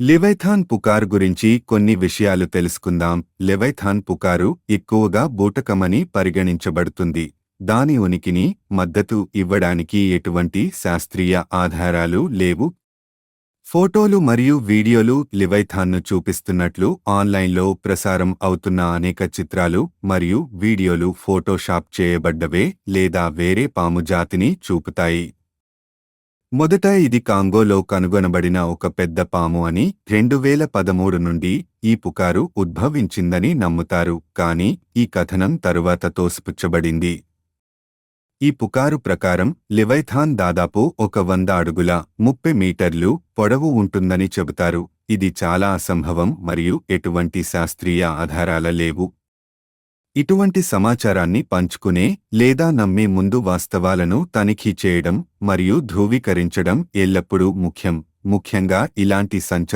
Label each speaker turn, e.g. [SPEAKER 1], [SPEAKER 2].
[SPEAKER 1] లివైథాన్ పుకార్ గురించి కొన్ని విషయాలు తెలుసుకుందాం. లివైథాన్ పుకారు ఎక్కువగా బూటకమని పరిగణించబడుతుంది. దాని ఉనికిని మద్దతు ఇవ్వడానికి ఎటువంటి శాస్త్రీయ ఆధారాలు లేవు. ఫోటోలు మరియు వీడియోలు లివైథాన్ను చూపిస్తున్నట్లు ఆన్లైన్లో ప్రసారం అవుతున్న అనేక చిత్రాలు మరియు వీడియోలు ఫోటోషాప్ చేయబడ్డవే లేదా వేరే పాము జాతిని చూపుతాయి. మొదట ఇది కాంగోలో కనుగొనబడిన ఒక పెద్ద పాము అని రెండు వేల పదమూడు నుండి ఈ పుకారు ఉద్భవించిందని నమ్ముతారు కాని ఈ కథనం తరువాత తోసిపుచ్చబడింది. ఈ పుకారు ప్రకారం లివైథాన్ దాదాపు ఒక వంద అడుగుల ముప్పై మీటర్లు పొడవు ఉంటుందని చెబుతారు. ఇది చాలా అసంభవం మరియు ఎటువంటి శాస్త్రీయ ఆధారాల లేవు. ఇటువంటి సమాచారాన్ని పంచుకునే లేదా నమ్మే ముందు వాస్తవాలను తనిఖీ చేయడం మరియు ధృవీకరించడం ఎల్లప్పుడూ ముఖ్యం. ముఖ్యంగా ఇలాంటి సంచలన